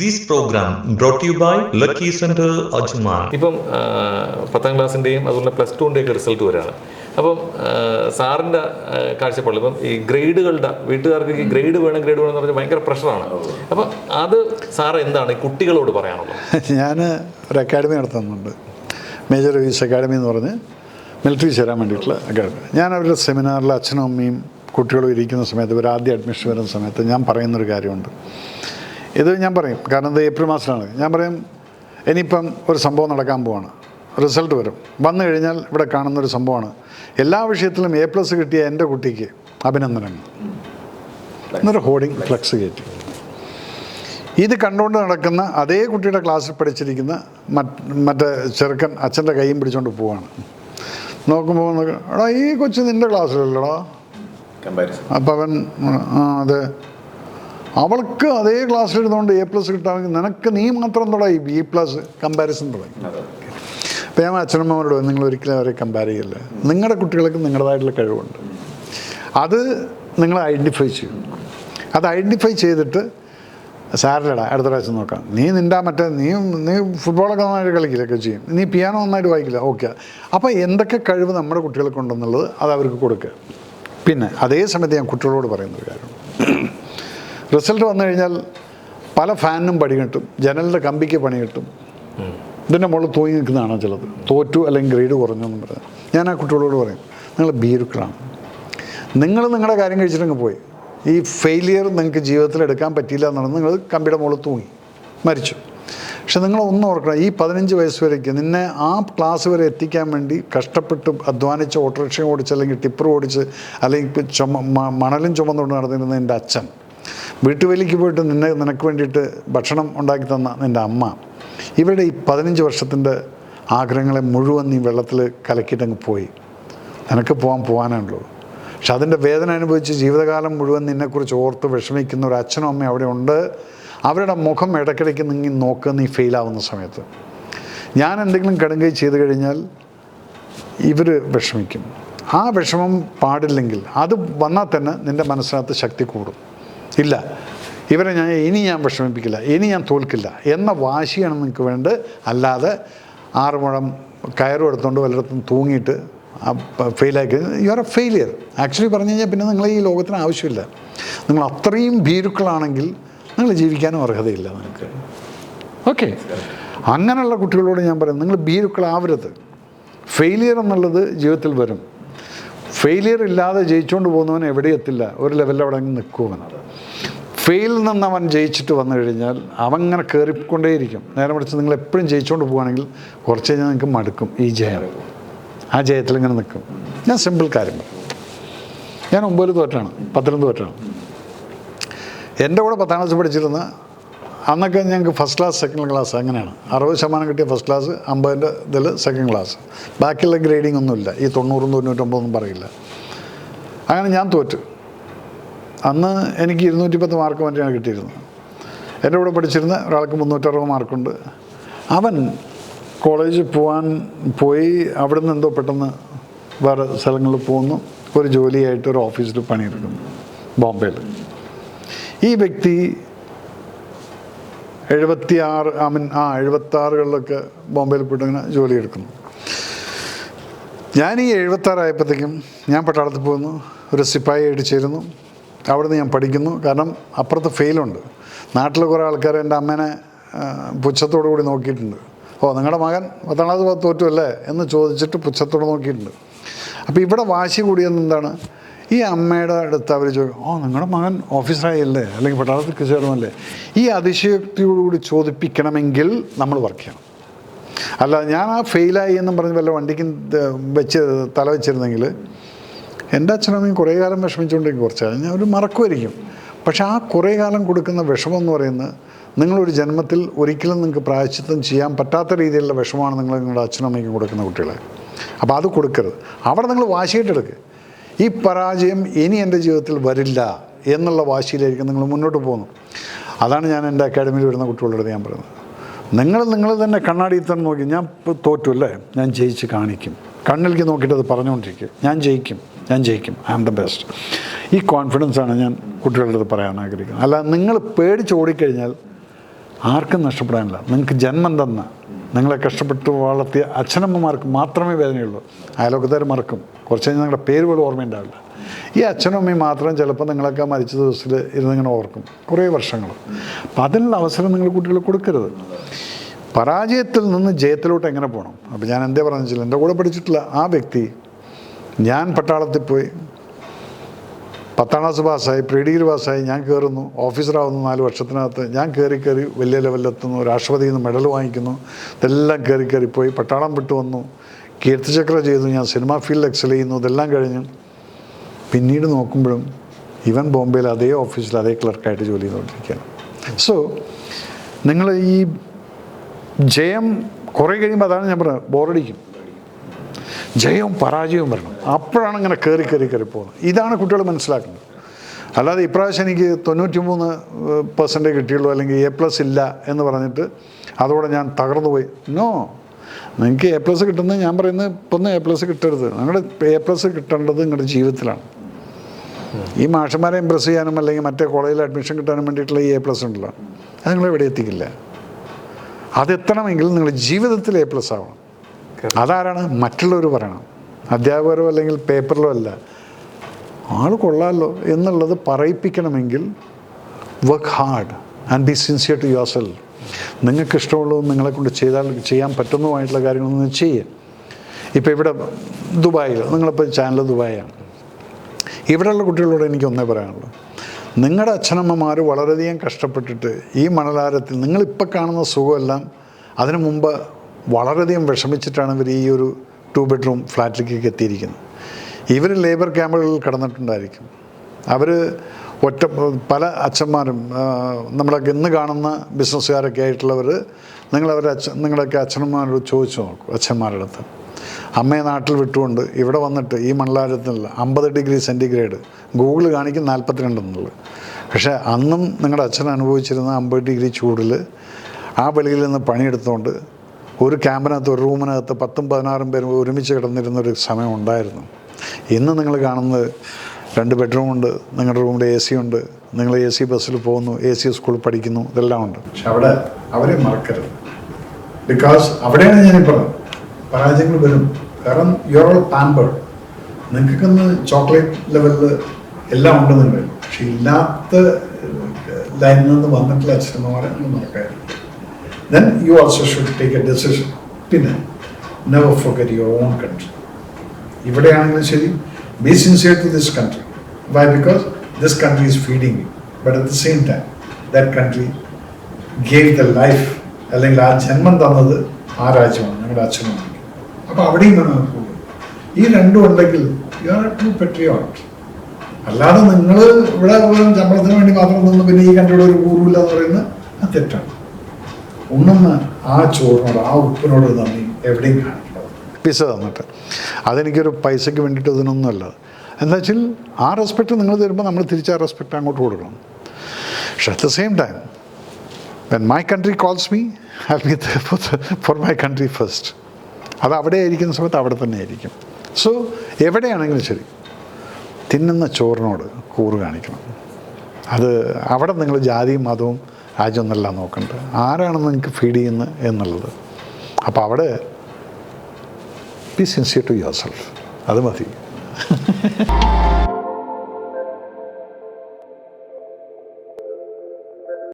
This program brought to you by Lucky Center Ajman. ഇപ്പം പത്താം ക്ലാസ്സിന്റെയും അതുപോലെ പ്ലസ് ടുവിന്റെയൊക്കെ റിസൾട്ട് വരികയാണ് അപ്പം സാറിന്റെ കാഴ്ചപ്പാടിൽ ഇപ്പം ഈ ഗ്രേഡുകളുടെ വീട്ടുകാർക്ക് ഈ ഗ്രേഡ് വേണം ഗ്രേഡ് വേണം എന്ന് പറഞ്ഞാൽ ഭയങ്കര പ്രഷറാണ് അപ്പം അത് സാർ എന്താണ് ഈ കുട്ടികളോട് പറയാനുള്ളത്? ഞാൻ ഒരു അക്കാഡമി നടത്തുന്നുണ്ട്. മേജർ വീസ് അക്കാഡമി എന്ന് പറഞ്ഞ് മിലിറ്ററി ചേരാൻ വേണ്ടിയിട്ടുള്ള അക്കാഡമി ഞാൻ അവരുടെ സെമിനാറിൽ അച്ഛനും അമ്മയും കുട്ടികളും ഇരിക്കുന്ന സമയത്ത് ഇവർ ആദ്യം അഡ്മിഷൻ വരുന്ന സമയത്ത് ഞാൻ പറയുന്നൊരു കാര്യമുണ്ട്. ഇത് ഞാൻ പറയും. കാരണം ഇത് ഏപ്രിൽ മാസത്തിലാണ്. ഞാൻ പറയും ഇനിയിപ്പം ഒരു സംഭവം നടക്കാൻ പോവാണ്. റിസൾട്ട് വരും. വന്നു കഴിഞ്ഞാൽ ഇവിടെ കാണുന്ന ഒരു സംഭവമാണ്. എല്ലാ വിഷയത്തിലും എ പ്ലസ് കിട്ടിയ എന്റെ കുട്ടിക്ക് അഭിനന്ദനങ്ങൾ. എന്നൊരു ഹോർഡിംഗ് ഫ്ലക്സ് കയറ്റി. ഇത് കണ്ടുകൊണ്ട് നടക്കുന്ന അതേ കുട്ടിയുടെ ക്ലാസ്സിൽ പഠിച്ചിരിക്കുന്ന മറ്റ് ചെറുക്കൻ അച്ഛന്റെ കൈയും പിടിച്ചുകൊണ്ട് പോവാണ്. നോക്കുമ്പോൾ നോക്ക- എടാ ഈ കൊച്ചു നിന്റെ ക്ലാസ്സിലല്ലോടാ അപ്പം അവൻ അതെ. അവൾക്ക് അതേ ക്ലാസ്സിലിരുന്നുകൊണ്ട് എ പ്ലസ് കിട്ടാമെങ്കിൽ നിനക്ക് നീ മാത്രം തുടങ്ങി ബി പ്ലസ് കമ്പാരിസൺ തുടങ്ങി. അപ്പം ഞാൻ അച്ഛനമ്മമാരോട് നിങ്ങൾ ഒരിക്കലും അവരെ കമ്പയർ ചെയ്യില്ല? നിങ്ങളുടെ കുട്ടികൾക്ക് നിങ്ങളുടേതായിട്ടുള്ള കഴിവുണ്ട്. അത് നിങ്ങൾ ഐഡന്റിഫൈ ചെയ്യും. അത് ഐഡന്റിഫൈ ചെയ്തിട്ട് സാറിലടാ അടുത്ത പ്രാവശ്യം നോക്കാം. നീ നിന്റെ മറ്റേ നീ നീ ഫുട്ബോളൊക്കെ നന്നായിട്ട് കളിക്കില്ലൊക്കെ ചെയ്യും നീ പിയാനോ നന്നായിട്ട് വായിക്കില്ല? ഓക്കെ. അപ്പോൾ എന്തൊക്കെ കഴിവ് നമ്മുടെ കുട്ടികൾക്കുണ്ടെന്നുള്ളത് അത് അവർക്ക് കൊടുക്കുക. പിന്നെ അതേ സമയത്ത് ഞാൻ കുട്ടികളോട് പറയുന്നൊരു കാര്യം. റിസൾട്ട് വന്നു കഴിഞ്ഞാൽ പല ഫാനിനും പണി കിട്ടും. ജനലിന്റെ കമ്പിക്ക് പണി കിട്ടും. ഇതിന്റെ മുകളിൽ തൂങ്ങി നിൽക്കുന്നതാണ് ചിലത്. തോറ്റു അല്ലെങ്കിൽ ഗ്രേഡ് കുറഞ്ഞു എന്നും പറയാം. ഞാൻ ആ കുട്ടികളോട് പറയും നിങ്ങൾ ഭീരുക്കളാണ്. നിങ്ങൾ നിങ്ങളുടെ കാര്യം കഴിച്ചിട്ടങ്ങ് പോയി. ഈ ഫെയിലിയർ നിങ്ങൾക്ക് ജീവിതത്തിൽ എടുക്കാൻ പറ്റിയില്ല എന്നുള്ളത് നിങ്ങൾ കമ്പിയുടെ മുകളിൽ തൂങ്ങി. മരിച്ചു. പക്ഷെ നിങ്ങൾ ഒന്ന് ഓർക്കണം ഈ പതിനഞ്ച് വയസ്സ് വരേക്ക് നിന്നെ ആ ക്ലാസ് വരെ എത്തിക്കാൻ വേണ്ടി കഷ്ടപ്പെട്ട് അധ്വാനിച്ച് ഓട്ടോറിക്ഷ ഓടിച്ച് അല്ലെങ്കിൽ ടിപ്പർ ഓടിച്ച് അല്ലെങ്കിൽ ചുമ മണലും ചുമന്നുകൊണ്ട് നടന്നിരുന്ന എന്റെ അച്ഛൻ വീട്ടുവേലിക്ക് പോയിട്ട് നിന്നെ നിനക്ക് വേണ്ടിയിട്ട് ഭക്ഷണം ഉണ്ടാക്കി തന്ന നിന്റെ അമ്മ ഇവരുടെ ഈ പതിനഞ്ച് വർഷത്തിന്റെ ആഗ്രഹങ്ങളെ മുഴുവൻ നീ വെള്ളത്തിൽ കലക്കിയിട്ടങ്ങ് പോയി. നിനക്ക് പോകാൻ പോകാനുള്ളൂ പക്ഷെ അതിന്റെ വേദന അനുഭവിച്ച് ജീവിതകാലം മുഴുവൻ നിന്നെക്കുറിച്ച് ഓർത്ത് വിഷമിക്കുന്ന ഒരു അച്ഛനും അമ്മയും അവിടെ ഉണ്ട്. അവരുടെ മുഖം ഇടയ്ക്കിടയ്ക്ക് നീ നോക്കുക നീ ഫെയിലാവുന്ന സമയത്ത്. ഞാൻ എന്തെങ്കിലും കടുങ്കൈ ചെയ്ത് കഴിഞ്ഞാൽ ഇവർ വിഷമിക്കും. ആ വിഷമം പാടില്ലെങ്കിൽ അത് വന്നാൽ തന്നെ നിന്റെ മനസ്സിനകത്ത് ശക്തി കൂടും. ഇല്ല. ഇവരെ ഞാൻ ഇനി ഞാൻ വിഷമിപ്പിക്കില്ല ഇനി ഞാൻ തോൽക്കില്ല എന്ന വാശിയാണ് നിങ്ങൾക്ക് വേണ്ടത്. അല്ലാതെ ആറ് മുഴം കയറും എടുത്തുകൊണ്ട് വല്ലയിടത്തും തൂങ്ങിയിട്ട് ഫെയിലാക്കി you are a failure actually പറഞ്ഞു കഴിഞ്ഞാൽ പിന്നെ നിങ്ങൾ ഈ ലോകത്തിന് ആവശ്യമില്ല. നിങ്ങൾ അത്രയും ഭീരുക്കളാണെങ്കിൽ നിങ്ങൾ ജീവിക്കാനും അർഹതയില്ല നിങ്ങൾക്ക് ഓക്കെ അങ്ങനെയുള്ള കുട്ടികളോട് ഞാൻ പറയും നിങ്ങൾ ഭീരുക്കളാവരുത്. ഫെയിലിയർ എന്നുള്ളത് ജീവിതത്തിൽ വരും. ഫെയിലിയർ ഇല്ലാതെ ജയിച്ചുകൊണ്ട് പോകുന്നവൻ എവിടെ എത്തില്ല. ഒരു ലെവലിൽ അവിടെ അങ്ങ് നിൽക്കുവൻ ഫെയിലിൽ നിന്ന് അവൻ ജയിച്ചിട്ട് വന്നു കഴിഞ്ഞാൽ അവൻ ഇങ്ങനെ കയറിക്കൊണ്ടേയിരിക്കും നേരെ മറിച്ച് നിങ്ങൾ എപ്പോഴും ജയിച്ചുകൊണ്ട് പോവുകയാണെങ്കിൽ കുറച്ച് കഴിഞ്ഞാൽ നിങ്ങൾക്ക് മടുക്കും ഈ ജയം. ആ ജയത്തിൽ ഇങ്ങനെ നിൽക്കും. ഞാൻ സിമ്പിൾ കാര്യം ഞാൻ ഒമ്പതിൽ തോറ്റാണ് പത്തിലും തോറ്റാണ്. എന്റെ കൂടെ പത്താം ക്ലാസ് പഠിച്ചിരുന്ന അന്നൊക്കെ ഞങ്ങൾക്ക് ഫസ്റ്റ് ക്ലാസ് സെക്കൻഡ് ക്ലാസ് അങ്ങനെയാണ്. അറുപത് ശതമാനം കിട്ടിയ ഫസ്റ്റ് ക്ലാസ് അമ്പതിന്റെ ഇതിൽ സെക്കൻഡ് ക്ലാസ് ബാക്കിയുള്ള ഗ്രേഡിംഗ് ഒന്നുമില്ല. ഈ തൊണ്ണൂറും തൊണ്ണൂറ്റൊമ്പതൊന്നും പറയില്ല. അങ്ങനെ ഞാൻ തോറ്റു. അന്ന് എനിക്ക് ഇരുന്നൂറ്റി പത്ത് മാർക്ക് മറ്റാണ് കിട്ടിയിരുന്നത് എന്റെ കൂടെ പഠിച്ചിരുന്ന ഒരാൾക്ക് മുന്നൂറ്ററുപത് മാർക്കുണ്ട്. അവൻ കോളേജിൽ പോകാൻ പോയി അവിടെ നിന്ന് എന്തോ പെട്ടെന്ന് വേറെ സ്ഥലങ്ങളിൽ പോകുന്നു. ഒരു ജോലിയായിട്ട് ഒരു ഓഫീസിൽ പണിയെടുക്കുന്നു. ബോംബെയിൽ. ഈ വ്യക്തി എഴുപത്തി ആറ് ഐ മീൻ ആ എഴുപത്താറുകളിലൊക്കെ ബോംബെയിൽ പോയിട്ട് ഇങ്ങനെ ജോലി എടുക്കുന്നു ഞാൻ ഈ എഴുപത്താറായപ്പോഴത്തേക്കും ഞാൻ പട്ടാളത്തിൽ പോകുന്നു. ഒരു സിപ്പായി ആയിട്ട് ചേരുന്നു. അവിടുന്ന് ഞാൻ പഠിക്കുന്നു. കാരണം അപ്പുറത്ത് ഫെയിലുണ്ട്. നാട്ടിൽ കുറേ ആൾക്കാർ എന്റെ അമ്മേനെ പുച്ഛത്തോടു കൂടി നോക്കിയിട്ടുണ്ട്. ഓ നിങ്ങളുടെ മകൻ പത്താം ക്ലാസ് തോറ്റു അല്ലേ എന്ന് ചോദിച്ചിട്ട് പുച്ഛത്തോടെ നോക്കിയിട്ടുണ്ട്. അപ്പോൾ ഇവിടെ വാശി കൂടിയത് എന്താണ്? ഈ അമ്മയുടെ അടുത്ത് അവർ ചോദിക്കും ഓ നിങ്ങളുടെ മകൻ ഓഫീസറായല്ലേ അല്ലെങ്കിൽ പട്ടാളത്തിൽ ചേർന്നല്ലേ ഈ അതിശയോക്തിയോടുകൂടി ചോദിപ്പിക്കണമെങ്കിൽ നമ്മൾ വർക്ക് ചെയ്യണം. അല്ല ഞാൻ ആ ഫെയിലായി എന്നും പറഞ്ഞ് വല്ല വണ്ടിക്കും വെച്ച് തല വെച്ചിരുന്നെങ്കിൽ എന്റെ അച്ഛനമ്മയും കുറേ കാലം വിഷമിച്ചുകൊണ്ടിരിക്കും കുറച്ച് കാലം. ഞാൻ ഒരു മറക്കുമായിരിക്കും. പക്ഷേ ആ കുറേ കാലം കൊടുക്കുന്ന വിഷമം എന്ന് പറയുന്നത് നിങ്ങളൊരു ജന്മത്തിൽ ഒരിക്കലും നിങ്ങൾക്ക് പ്രായശ്ചിത്തം ചെയ്യാൻ പറ്റാത്ത രീതിയിലുള്ള വിഷമമാണ് നിങ്ങൾ നിങ്ങളുടെ അച്ഛനമ്മയ്ക്കും കൊടുക്കുന്ന കുട്ടികളെ. അപ്പോൾ അത് കൊടുക്കരുത്. അവിടെ നിങ്ങൾ വാശിയിട്ടെടുക്കുക ഈ പരാജയം ഇനി എന്റെ ജീവിതത്തിൽ വരില്ല എന്നുള്ള വാശിയിലായിരിക്കും നിങ്ങൾ മുന്നോട്ട് പോകുന്നു അതാണ് ഞാൻ എന്റെ അക്കാഡമിയിൽ വരുന്ന കുട്ടികളോട് ഞാൻ പറയുന്നത്. നിങ്ങൾ നിങ്ങൾ തന്നെ കണ്ണാടിയിൽ തന്നെ നോക്കി. ഞാൻ തോറ്റു അല്ലേ? ഞാൻ ജയിച്ച് കാണിക്കും. കണ്ണിലേക്ക് നോക്കിയിട്ട് അത് പറഞ്ഞുകൊണ്ടിരിക്കും. ഞാൻ ജയിക്കും. ഞാൻ ജയിക്കും. ഐ ആം ദ ബെസ്റ്റ് ഈ കോൺഫിഡൻസ് ആണ് ഞാൻ കുട്ടികളുടെ അടുത്ത് പറയാൻ ആഗ്രഹിക്കുന്നത്. അല്ല നിങ്ങൾ പേടിച്ച് ഓടിക്കഴിഞ്ഞാൽ ആർക്കും നഷ്ടപ്പെടാനില്ല. നിങ്ങൾക്ക് ജന്മം തന്ന നിങ്ങളെ കഷ്ടപ്പെട്ട് വളർത്തിയ അച്ഛനമ്മമാർക്ക് മാത്രമേ വേദനയുള്ളൂ. അയലോക്കക്കാർ മറക്കും. കുറച്ച് കഴിഞ്ഞാൽ നിങ്ങളുടെ പേര് പോലും ഓർമ്മയുണ്ടാവില്ല ഈ അച്ഛനും അമ്മയും മാത്രം ചിലപ്പോൾ നിങ്ങളൊക്കെ മരിച്ച ദിവസത്തിൽ ഇരുന്ന് ഇങ്ങനെ ഓർക്കും. കുറേ വർഷങ്ങൾ. അപ്പം അതിനുള്ള അവസരം നിങ്ങൾ കുട്ടികൾ കൊടുക്കരുത്. പരാജയത്തിൽ നിന്ന് ജയത്തിലോട്ട് എങ്ങനെ പോകണം? അപ്പോൾ ഞാൻ എന്തേ പറഞ്ഞു വെച്ചാൽ എന്റെ കൂടെ പഠിച്ചിട്ടുള്ള ആ വ്യക്തി ഞാൻ പട്ടാളത്തിൽ പോയി. പത്താം ക്ലാസ് പാസ്സായി പ്രീ ഡിഗ്രി പാസ്സായി ഞാൻ കയറുന്നു ഓഫീസറാവുന്നു നാല് വർഷത്തിനകത്ത്. ഞാൻ കയറി കയറി വലിയ ലെവലിലെത്തുന്നു. രാഷ്ട്രപതിയിൽ നിന്ന് മെഡൽ വാങ്ങിക്കുന്നു. ഇതെല്ലാം കയറി കയറി പോയി. പട്ടാളം വിട്ടു വന്നു. കീർത്തിചക്ര ചെയ്തു. ഞാൻ സിനിമാ ഫീൽഡിൽ എക്സൽ ചെയ്യുന്നു. ഇതെല്ലാം കഴിഞ്ഞു. പിന്നീട് നോക്കുമ്പോഴും ഇവൻ ബോംബെയിൽ അതേ ഓഫീസിൽ അതേ ക്ലർക്കായിട്ട് ജോലി ചെയ്തുകൊണ്ടിരിക്കുകയാണ്. സോ നിങ്ങൾ ഈ ജയം കുറേ കഴിയുമ്പോൾ അതാണ് ഞാൻ പറഞ്ഞത്. ബോറടിക്കും ജയവും പരാജയവും വരണം. അപ്പോഴാണ് ഇങ്ങനെ കയറി കയറി കയറി പോകുന്നത്. ഇതാണ് കുട്ടികൾ മനസ്സിലാക്കുന്നത്. അല്ലാതെ ഇപ്രാവശ്യം എനിക്ക് തൊണ്ണൂറ്റി മൂന്ന് പെർസെന്റേ കിട്ടിയുള്ളൂ അല്ലെങ്കിൽ എ പ്ലസ് ഇല്ല എന്ന് പറഞ്ഞിട്ട് അതോടെ ഞാൻ തകർന്നു പോയി. നോ നിങ്ങൾക്ക് എ പ്ലസ് കിട്ടുന്നത് ഞാൻ പറയുന്നത് ഇപ്പം ഒന്നും എ പ്ലസ് കിട്ടരുത്. നിങ്ങളുടെ എ പ്ലസ് കിട്ടേണ്ടത് നിങ്ങളുടെ ജീവിതത്തിലാണ്. ഈ മാഷന്മാരെ ഇമ്പ്രസ് ചെയ്യാനും അല്ലെങ്കിൽ മറ്റേ കോളേജിൽ അഡ്മിഷൻ കിട്ടാനും വേണ്ടിയിട്ടുള്ള ഈ എ പ്ലസ് ഉണ്ടല്ലോ. അത് നിങ്ങളെവിടെ എത്തിക്കില്ല. അതെത്തണമെങ്കിൽ നിങ്ങളുടെ ജീവിതത്തിൽ എ പ്ലസ് ആവണം. അതാരാണ്? മറ്റുള്ളവർ പറയണം. അധ്യാപകരോ അല്ലെങ്കിൽ പേപ്പറിലോ അല്ല. ആൾ കൊള്ളാമല്ലോ എന്നുള്ളത് പറയിപ്പിക്കണമെങ്കിൽ work hard and be sincere to yourself നിങ്ങൾക്ക് ഇഷ്ടമുള്ളതും നിങ്ങളെ കൊണ്ട് ചെയ്താൽ ചെയ്യാൻ പറ്റുന്നതുമായിട്ടുള്ള കാര്യങ്ങളൊന്നും ചെയ്യുക ഇപ്പോൾ ഇവിടെ ദുബായിൽ നിങ്ങളിപ്പോൾ ചാനൽ ദുബായാണ്. ഇവിടെയുള്ള കുട്ടികളോട് എനിക്ക് ഒന്നേ പറയാനുള്ളൂ. നിങ്ങളുടെ അച്ഛനമ്മമാർ വളരെയധികം കഷ്ടപ്പെട്ടിട്ട് ഈ മണലാരത്തിൽ നിങ്ങളിപ്പോൾ കാണുന്ന സുഖമെല്ലാം അതിനു മുമ്പ് വളരെയധികം വിഷമിച്ചിട്ടാണ് ഇവർ ഈ ഒരു ടു ബെഡ്റൂം ഫ്ലാറ്റിലേക്കൊക്കെ എത്തിയിരിക്കുന്നത്. ഇവർ ലേബർ ക്യാമ്പുകളിൽ കടന്നിട്ടുണ്ടായിരിക്കും. അവർ ഒറ്റ പല അച്ഛന്മാരും നമ്മളെ ഇന്ന് കാണുന്ന ബിസിനസ്സുകാരൊക്കെ ആയിട്ടുള്ളവർ നിങ്ങളവരെ അച്ഛൻ നിങ്ങളൊക്കെ അച്ഛനന്മാരോട് ചോദിച്ചു നോക്കും അച്ഛന്മാരുടെ അടുത്ത്. അമ്മയെ നാട്ടിൽ വിട്ടുകൊണ്ട് ഇവിടെ വന്നിട്ട് ഈ മണ്ഡലാരത്തിൽ അമ്പത് ഡിഗ്രി സെന്റിഗ്രേഡ് ഗൂഗിൾ കാണിക്കും നാൽപ്പത്തിരണ്ടെന്നുള്ളത് പക്ഷേ അന്നും നിങ്ങളുടെ അച്ഛൻ അനുഭവിച്ചിരുന്ന അമ്പത് ഡിഗ്രി ചൂടിൽ ആ വെളിയിൽ നിന്ന് പണിയെടുത്തുകൊണ്ട് ഒരു ക്യാമ്പിനകത്ത് ഒരു റൂമിനകത്ത് പത്തും പതിനാറും പേരും ഒരുമിച്ച് കിടന്നിരുന്നൊരു സമയം ഉണ്ടായിരുന്നു. ഇന്ന് നിങ്ങൾ കാണുന്നത് രണ്ട് ബെഡ്റൂം ഉണ്ട് നിങ്ങളുടെ റൂമിൽ എ സി ഉണ്ട് നിങ്ങൾ എ സി ബസ്സിൽ പോകുന്നു എ സി സ്കൂളിൽ പഠിക്കുന്നു ഇതെല്ലാം ഉണ്ട്. പക്ഷെ അവിടെ അവരെ മറക്കരുത്. ബിക്കോസ് അവിടെയാണ് ഞാൻ ഞാനിപ്പോൾ പരാജയങ്ങൾ വരും. കാരണം യു ആർ ഓൾ പാമ്പേർഡ് നിങ്ങൾക്കൊന്ന് ചോക്ലേറ്റ് ലെവലിൽ എല്ലാം ഉണ്ട് നിങ്ങൾ പക്ഷെ ഇല്ലാത്ത ലൈനിൽ നിന്ന് വന്നിട്ടുള്ള അച്ഛനമ്മമാരെ നിങ്ങൾ മറക്കായിരുന്നു then you also should take a decision. പിന്നെ never forget your own country ഇവിടെയാണെങ്കിലും ശരി. Be sincere to this country why because this country is feeding you but at the same time that country gave the life അല്ലെങ്കിൽ ആ ജന്മം തന്നത് ആ രാജ്യമാണ് ഞങ്ങളുടെ അച്ഛനും അപ്പോൾ അവിടെയും വേണം പോകും ഈ രണ്ടും ഉണ്ടെങ്കിൽ യു ആർ ടു പെട്രിയോട്ട് അല്ലാതെ നിങ്ങൾ ഇവിടെ ശമ്പളത്തിന് വേണ്ടി മാത്രം നിന്ന് പിന്നെ ഈ കൺട്രിയുടെ ഒരു പൂർവമില്ല എന്ന് പറയുന്നത് അത് തെറ്റാണ്. ഉണ്ണുന്ന ആ ചോറിനോട് ആ ഉപ്പിനോട് നന്ദി. എവിടെയും കാണിക്കണം പിസ തന്നിട്ട്. അതെനിക്കൊരു പൈസയ്ക്ക് വേണ്ടിയിട്ട് ഇതിനൊന്നുമല്ല എന്താ വെച്ചാൽ ആ റെസ്പെക്റ്റ് നിങ്ങൾ തരുമ്പോൾ നമ്മൾ തിരിച്ച് ആ റെസ്പെക്റ്റ് അങ്ങോട്ട് കൊടുക്കണം. പക്ഷെ at the same time when my country calls me I be for my country first അത് അവിടെ ആയിരിക്കുന്ന സമയത്ത് അവിടെ തന്നെ ആയിരിക്കും. സോ എവിടെയാണെങ്കിലും ശരി തിന്നുന്ന ചോറിനോട് കൂറ് കാണിക്കണം. അത് അവിടെ നിങ്ങൾ ജാതിയും മതവും രാജ്യമൊന്നല്ല നോക്കേണ്ടത്. ആരാണ് നിങ്ങൾക്ക് ഫീഡ് ചെയ്യുന്നത് എന്നുള്ളത്. അപ്പോൾ അവിടെ be sincere to yourself അത് മതി.